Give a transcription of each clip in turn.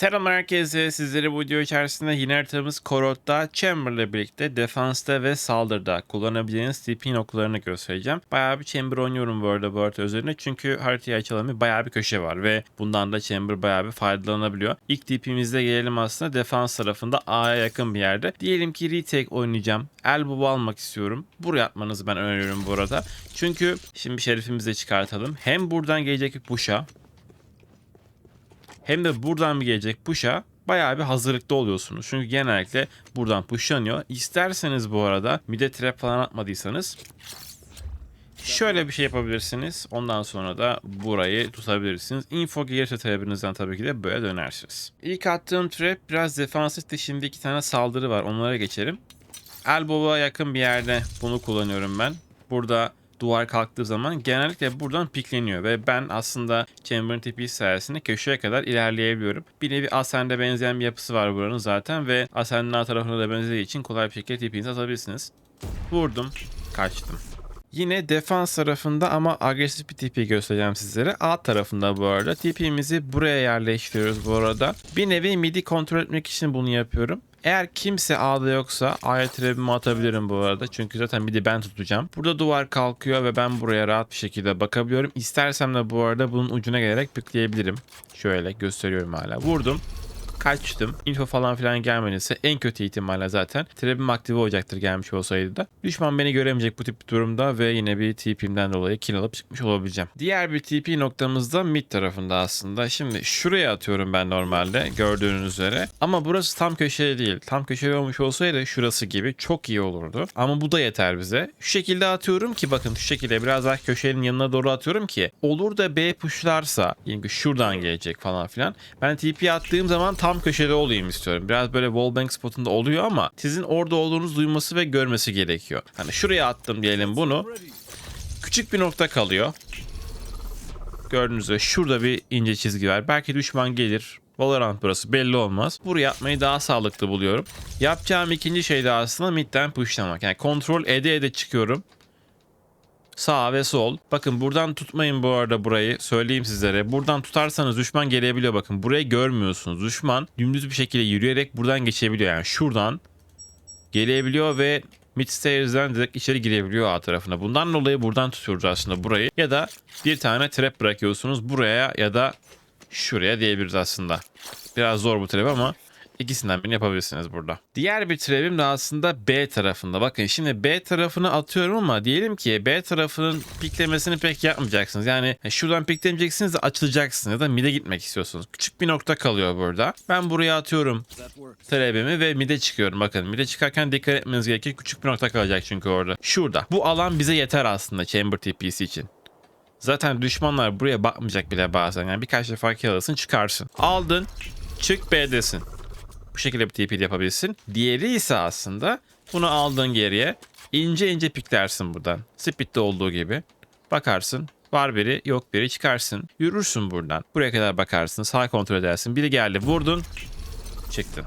Selam herkese. Sizlere bu video içerisinde yine haritamız Korot'ta Chamber ile birlikte defansta ve saldırıda kullanabileceğiniz TP noktalarını göstereceğim. Bayağı bir Chamber oynuyorum bu arada bu üzerine. Çünkü haritayı açalım bir bayağı bir köşe var ve bundan da Chamber bayağı bir faydalanabiliyor. İlk TP'mizde gelelim aslında defans tarafında A'ya yakın bir yerde. Diyelim ki retake oynayacağım. Elbow almak istiyorum. Buraya atmanızı ben öneriyorum bu arada. Çünkü şimdi şerifimizi de çıkartalım. Hem buradan gelecek bir push'a hem de buradan bir gelecek push'a bayağı bir hazırlıklı oluyorsunuz. Çünkü genellikle buradan pushlanıyor. İsterseniz bu arada mide trap falan atmadıysanız şöyle bir şey yapabilirsiniz. Ondan sonra da burayı tutabilirsiniz. Info gelirse trap'inizden tabii ki de böyle dönersiniz. İlk attığım trap biraz defansifti. Şimdi iki tane saldırı var. Onlara geçelim. Elbow'a yakın bir yerde bunu kullanıyorum ben. Burada duvar kalktığı zaman genellikle buradan pikleniyor ve ben aslında Chamber'ın tipi sayesinde köşeye kadar ilerleyebiliyorum. Bir nevi Ascend'e benzeyen bir yapısı var buranın zaten ve Ascend'in alt tarafına da benzediği için kolay bir şekilde tipinizi atabilirsiniz. Vurdum, kaçtım. Yine defans tarafında ama agresif bir TP göstereceğim sizlere. A tarafında bu arada. TP'mizi buraya yerleştiriyoruz bu arada. Bir nevi midi kontrol etmek için bunu yapıyorum. Eğer kimse A'da yoksa A'ya trebimi atabilirim bu arada. Çünkü zaten midi ben tutacağım. Burada duvar kalkıyor ve ben buraya rahat bir şekilde bakabiliyorum. İstersem de bu arada bunun ucuna gelerek pükleyebilirim. Şöyle gösteriyorum hala. Vurdum kaçtım. Info falan filan gelmediyse en kötü ihtimalle zaten trebim aktive olacaktır gelmiş olsaydı da. Düşman beni göremeyecek bu tip bir durumda ve yine bir TP'mden dolayı kill alıp çıkmış olabileceğim. Diğer bir TP noktamız da mid tarafında aslında. Şimdi şuraya atıyorum ben normalde gördüğünüz üzere. Ama burası tam köşe değil. Tam köşe olmuş olsaydı şurası gibi çok iyi olurdu. Ama bu da yeter bize. Şu şekilde atıyorum ki bakın şu şekilde biraz daha köşenin yanına doğru atıyorum ki olur da B pushlarsa yani şuradan gelecek falan filan. Ben TP attığım zaman tam köşede olayım istiyorum. Biraz böyle wallbang spotunda oluyor ama sizin orada olduğunuzu duyması ve görmesi gerekiyor. Hani şuraya attım diyelim bunu. Küçük bir nokta kalıyor. Gördüğünüz üzere şurada bir ince çizgi var. Belki düşman gelir. Valorant burası belli olmaz. Buraya atmayı daha sağlıklı buluyorum. Yapacağım ikinci şey de aslında midden pushlamak. Yani kontrol ede ede çıkıyorum. Sağ ve sol. Bakın buradan tutmayın bu arada burayı. Söyleyeyim sizlere. Buradan tutarsanız düşman gelebiliyor bakın. Burayı görmüyorsunuz. Düşman dümdüz bir şekilde yürüyerek buradan geçebiliyor. Yani şuradan gelebiliyor ve mid direkt içeri girebiliyor A tarafına. Bundan dolayı buradan tutuyoruz aslında burayı. Ya da bir tane trap bırakıyorsunuz buraya ya da şuraya diyebiliriz aslında. Biraz zor bu trap ama İkisinden birini yapabilirsiniz burada. Diğer bir trap'im de aslında B tarafında. Bakın şimdi B tarafını atıyorum ama diyelim ki B tarafının piklemesini pek yapmayacaksınız. Yani şuradan piklemeyeceksiniz de açılacaksınız ya da mid'e gitmek istiyorsunuz. Küçük bir nokta kalıyor burada. Ben buraya atıyorum trap'imi ve mid'e çıkıyorum. Bakın mid'e çıkarken dikkat etmeniz gerekir. Küçük bir nokta kalacak çünkü orada. Şurada. Bu alan bize yeter aslında Chamber TP'si için. Zaten düşmanlar buraya bakmayacak bile bazen. Yani birkaç defa kill alırsın çıkarsın. Aldın çık B'desin bu şekilde bir TP yapabilirsin. Diğeri ise aslında bunu aldığın geriye ince ince piklersin buradan. Speed'de olduğu gibi. Bakarsın var biri yok biri çıkarsın. Yürürsün buradan. Buraya kadar bakarsın sağ kontrol edersin. Biri geldi vurdun çıktın.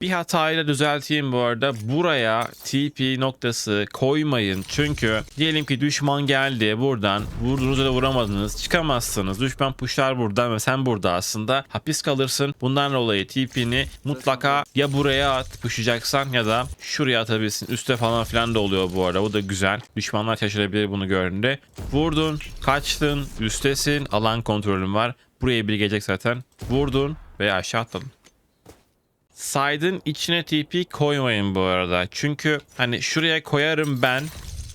Bir hatayla düzelteyim bu arada. Buraya TP noktası koymayın. Çünkü diyelim ki düşman geldi buradan. Vurduğunuzda da vuramadınız. Çıkamazsınız. Düşman pushlar buradan ve sen burada aslında hapis kalırsın. Bundan dolayı TP'ni mutlaka ya buraya at pushacaksan ya da şuraya atabilirsin. Üste falan filan da oluyor bu arada. Bu da güzel. Düşmanlar şaşırabilir bunu gördüğünde. Vurdun, kaçtın, üstesin, alan kontrolün var. Buraya bir gelecek zaten. Vurdun veya aşağı atladın. Side'ın içine TP koymayın bu arada. Çünkü hani şuraya koyarım ben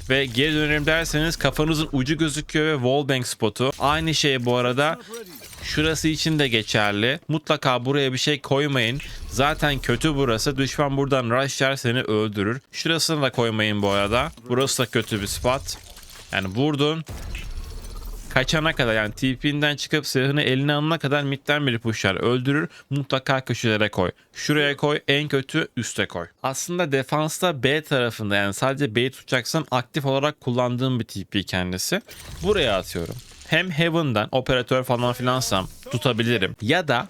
ve geri dönerim derseniz kafanızın ucu gözüküyor ve wallbang spotu. Aynı şey bu arada şurası için de geçerli. Mutlaka buraya bir şey koymayın. Zaten kötü burası. Düşman buradan rushlar seni öldürür. Şurasını da koymayın bu arada. Burası da kötü bir spot. Yani vurdun kaçana kadar yani TP'nden çıkıp silahını eline alana kadar midden biri pushlar öldürür. Mutlaka köşelere koy. Şuraya koy en kötü üste koy. Aslında defansta B tarafında yani sadece B'yi tutacaksan aktif olarak kullandığım bir TP kendisi. Buraya atıyorum. Hem Heaven'dan operatör falan filansam tutabilirim. Ya da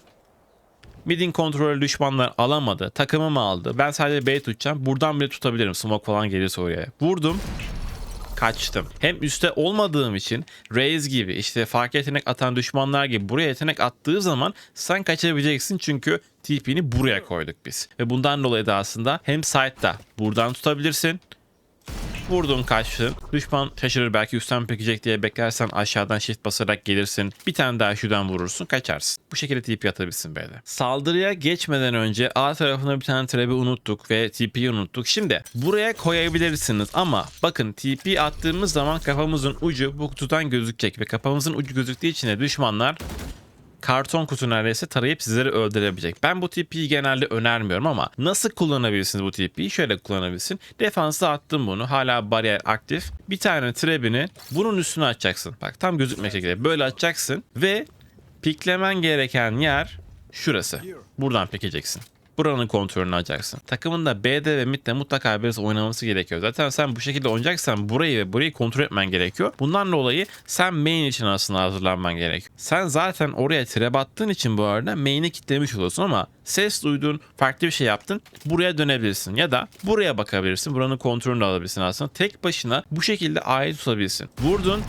Midin kontrolü düşmanlar alamadı. Takımım aldı. Ben sadece B tutacağım. Buradan bile tutabilirim. Smoke falan gelirse oraya. Vurdum. Kaçtım. Hem üstte olmadığım için Raze gibi işte fark yetenek atan düşmanlar gibi buraya yetenek attığı zaman sen kaçabileceksin çünkü TP'ni buraya koyduk biz. Ve bundan dolayı da aslında hem side'da buradan tutabilirsin Vurdun kaçtın. Düşman şaşırır belki üstten pekecek diye beklersen aşağıdan shift basarak gelirsin. Bir tane daha şuradan vurursun kaçarsın. Bu şekilde TP atabilirsin böyle. Saldırıya geçmeden önce A tarafına bir tane trap'i unuttuk ve TP'yi unuttuk. Şimdi buraya koyabilirsiniz ama bakın TP attığımız zaman kafamızın ucu bu kutudan gözükecek ve kafamızın ucu gözüktüğü için de düşmanlar karton kutu neredeyse tarayıp sizleri öldürebilecek. Ben bu TP'yi genelde önermiyorum ama nasıl kullanabilirsiniz bu TP'yi? Şöyle kullanabilirsin. Defansa attım bunu. Hala bariyer aktif. Bir tane trebini bunun üstüne açacaksın. Bak tam gözükmek şekilde. Böyle açacaksın ve piklemen gereken yer şurası. Buradan pikeceksin. Buranın kontrolünü alacaksın. Takımın da B'de ve midde mutlaka birisi oynaması gerekiyor. Zaten sen bu şekilde oynayacaksan burayı ve burayı kontrol etmen gerekiyor. Bundan dolayı sen main için aslında hazırlanman gerekiyor. Sen zaten oraya trap attığın için bu arada main'i kitlemiş oluyorsun ama ses duydun, farklı bir şey yaptın. Buraya dönebilirsin ya da buraya bakabilirsin. Buranın kontrolünü alabilirsin aslında. Tek başına bu şekilde A'yı tutabilirsin. Vurdun,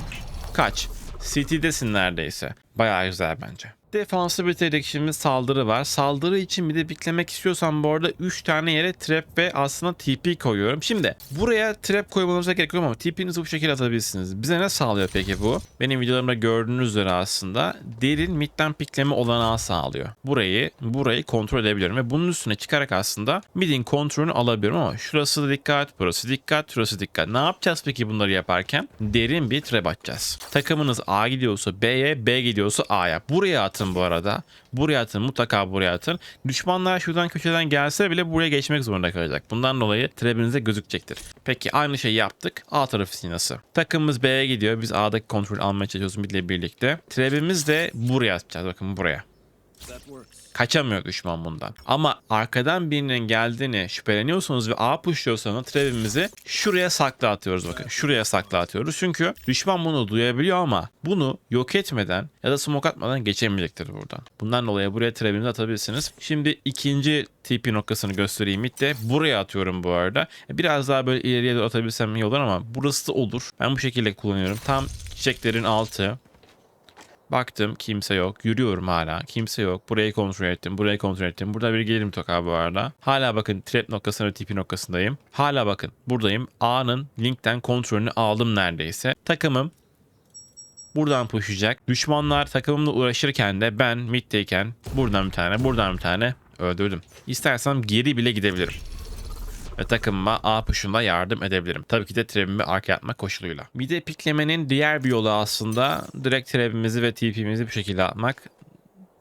kaç. CT'desin neredeyse. Bayağı güzel bence. Defansı bitirdik şimdi saldırı var. Saldırı için bir de piklemek istiyorsan bu arada 3 tane yere trap ve aslında TP koyuyorum. Şimdi buraya trap koymanıza gerek yok ama TP'nizi bu şekilde atabilirsiniz. Bize ne sağlıyor peki bu? Benim videolarımda gördüğünüz üzere aslında derin midden pikleme olanağı sağlıyor. Burayı burayı kontrol edebiliyorum ve bunun üstüne çıkarak aslında midin kontrolünü alabiliyorum ama şurası da dikkat, burası dikkat, şurası dikkat. Ne yapacağız peki bunları yaparken? Derin bir trap atacağız. Takımınız A gidiyorsa B'ye, B gidiyorsa A'ya. Buraya atın bu arada. Buraya atın mutlaka buraya atın. Düşmanlar şuradan köşeden gelse bile buraya geçmek zorunda kalacak. Bundan dolayı trebinize gözükecektir. Peki aynı şeyi yaptık. A tarafı sinası. Takımımız B'ye gidiyor. Biz A'daki kontrol almaya çalışıyoruz birlikte. Trebimiz de buraya atacağız. Bakın buraya. Kaçamıyor düşman bundan. Ama arkadan birinin geldiğini şüpheleniyorsanız ve A pushluyorsanız trebimizi şuraya sakla atıyoruz bakın. Şuraya sakla atıyoruz. Çünkü düşman bunu duyabiliyor ama bunu yok etmeden ya da smoke atmadan geçemeyecektir buradan. Bundan dolayı buraya trebinizi atabilirsiniz. Şimdi ikinci TP noktasını göstereyim. İlk de buraya atıyorum bu arada. Biraz daha böyle ileriye doğru atabilsem iyi olur ama burası da olur. Ben bu şekilde kullanıyorum. Tam çiçeklerin altı. Baktım kimse yok. Yürüyorum hala. Kimse yok. Burayı kontrol ettim. Burayı kontrol ettim. Burada bir gelir mutlaka bu arada. Hala bakın trap noktasında TP noktasındayım. Hala bakın buradayım. A'nın linkten kontrolünü aldım neredeyse. Takımım buradan pushlayacak. Düşmanlar takımımla uğraşırken de ben middeyken buradan bir tane buradan bir tane öldürdüm. İstersem geri bile gidebilirim ve takımıma A push'unda yardım edebilirim. Tabii ki de trebimi arkaya atma koşuluyla. Bir de piklemenin diğer bir yolu aslında direkt trebimizi ve TP'mizi bu şekilde atmak.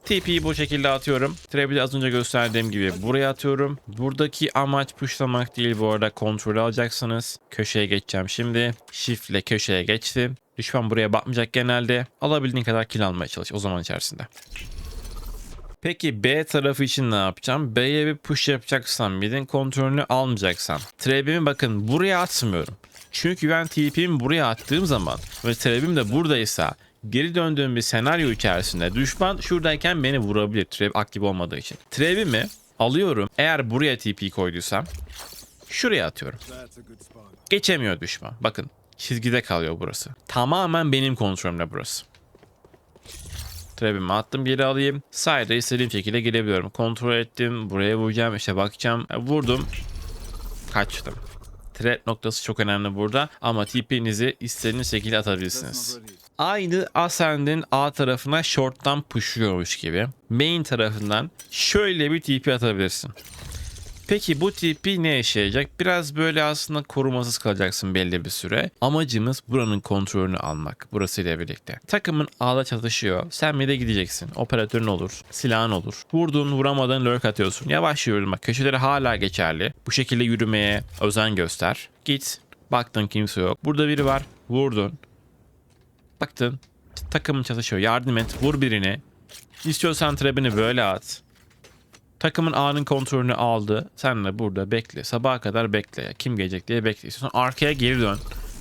TP'yi bu şekilde atıyorum. De az önce gösterdiğim gibi buraya atıyorum. Buradaki amaç pushlamak değil bu arada kontrolü alacaksınız. Köşeye geçeceğim şimdi. Shift ile köşeye geçtim. Düşman buraya bakmayacak genelde. Alabildiğin kadar kill almaya çalış o zaman içerisinde. Peki B tarafı için ne yapacağım? B'ye bir push yapacaksam, midin kontrolünü almayacaksam. Trebimi bakın buraya atmıyorum. Çünkü ben TP'mi buraya attığım zaman ve trebim de buradaysa geri döndüğüm bir senaryo içerisinde düşman şuradayken beni vurabilir trap aktif olmadığı için. Trebimi alıyorum. Eğer buraya TP koyduysam şuraya atıyorum. Geçemiyor düşman. Bakın çizgide kalıyor burası. Tamamen benim kontrolümde burası. Trap'imi attım geri alayım. Side'a istediğim şekilde girebiliyorum. Kontrol ettim. Buraya vuracağım. işte bakacağım. Vurdum. Kaçtım. Trap noktası çok önemli burada. Ama TP'nizi istediğiniz şekilde atabilirsiniz. Aynı Ascend'in A tarafına short'tan pushluyormuş gibi. Main tarafından şöyle bir TP atabilirsin. Peki bu TP ne işe yarayacak? Biraz böyle aslında korumasız kalacaksın belli bir süre. Amacımız buranın kontrolünü almak. Burasıyla birlikte. Takımın A'da çatışıyor. Sen mid'e gideceksin. Operatörün olur. Silahın olur. Vurdun vuramadın lurk atıyorsun. Yavaş yürüyorum bak. Köşeleri hala geçerli. Bu şekilde yürümeye özen göster. Git. Baktın kimse yok. Burada biri var. Vurdun. Baktın. Takımın çatışıyor. Yardım et. Vur birini. İstiyorsan trebini böyle at. Takımın A'nın kontrolünü aldı. Sen de burada bekle. Sabaha kadar bekle. Kim gelecek diye bekle. İstiyorsan arkaya geri dön.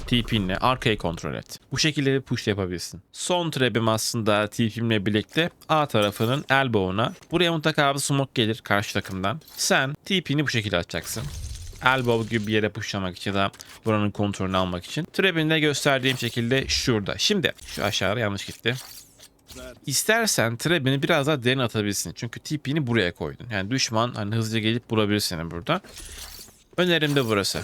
TP'inle arkayı kontrol et. Bu şekilde bir push yapabilirsin. Son trap'im aslında TP'imle birlikte A tarafının elbow'una. Buraya mutlaka bir smoke gelir karşı takımdan. Sen TP'ni bu şekilde atacaksın. elbow gibi bir yere pushlamak için ya da buranın kontrolünü almak için. Trap'ini de gösterdiğim şekilde şurada. Şimdi şu aşağıya yanlış gitti. İstersen trebini biraz daha derin atabilirsin. Çünkü TP'ni buraya koydun. Yani düşman hani hızlıca gelip bulabilir seni burada. Önerim de burası.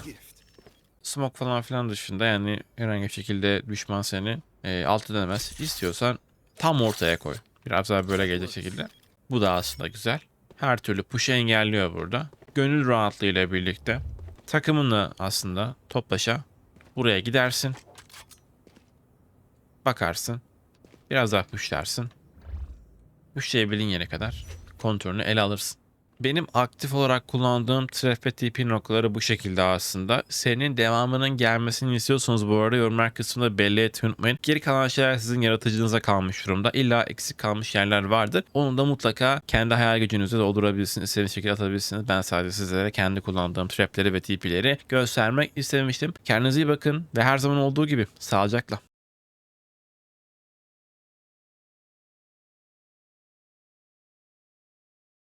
Smoke falan filan dışında yani herhangi bir şekilde düşman seni e, alt edemez. İstiyorsan tam ortaya koy. Biraz daha böyle gelecek şekilde. Bu da aslında güzel. Her türlü push'u engelliyor burada. Gönül rahatlığıyla birlikte takımınla aslında toplaşa buraya gidersin. Bakarsın. Biraz daha pushlarsın. Pushlayabildiğin yere kadar kontrolünü ele alırsın. Benim aktif olarak kullandığım trap ve TP noktaları bu şekilde aslında. Senin devamının gelmesini istiyorsanız bu arada yorumlar kısmında belli etmeyi unutmayın. Geri kalan şeyler sizin yaratıcınıza kalmış durumda. İlla eksik kalmış yerler vardır. Onu da mutlaka kendi hayal gücünüzle doldurabilirsiniz. İstediğiniz şekilde atabilirsiniz. Ben sadece sizlere kendi kullandığım trapleri ve TP'leri göstermek istemiştim. Kendinize iyi bakın ve her zaman olduğu gibi sağlıcakla.